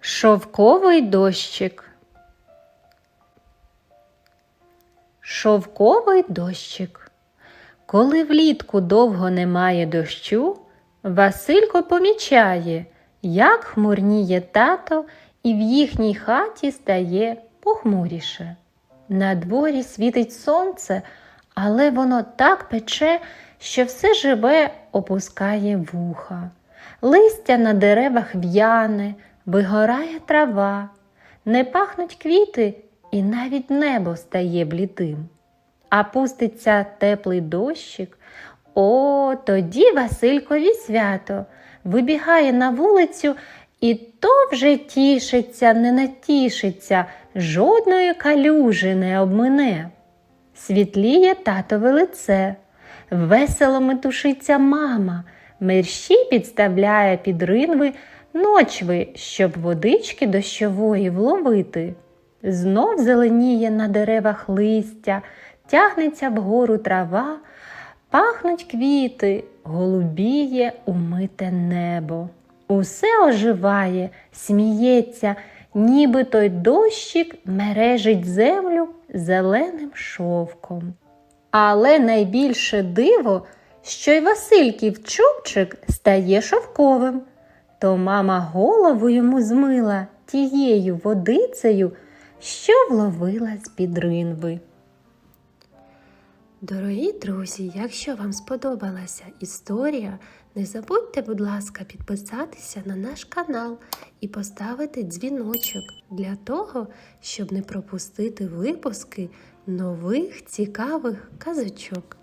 Шовковий дощик. Шовковий дощик. Коли влітку довго немає дощу, Василько помічає, як хмурніє тато, і в їхній хаті стає похмуріше. На дворі світить сонце, але воно так пече, що все живе опускає вуха. Листя на деревах в'яне, вигорає трава, не пахнуть квіти, і навіть небо стає блідим. А пуститься теплий дощик, о, тоді Василькові свято вибігає на вулицю і то вже тішиться, не натішиться, жодної калюжі не обмине. Світліє татове лице, весело метушиться мама, мерщій підставляє під ринви ночви, щоб водички дощової вловити. Знов зеленіє на деревах листя, тягнеться вгору трава, пахнуть квіти, голубіє умите небо. Усе оживає, сміється, ніби той дощик мережить землю зеленим шовком. Але найбільше диво, що й Васильків чубчик стає шовковим. То мама голову йому змила тією водицею, що вловила з-під ринви. Дорогі друзі, якщо вам сподобалася історія, не забудьте, будь ласка, підписатися на наш канал і поставити дзвіночок для того, щоб не пропустити випуски нових цікавих казочок.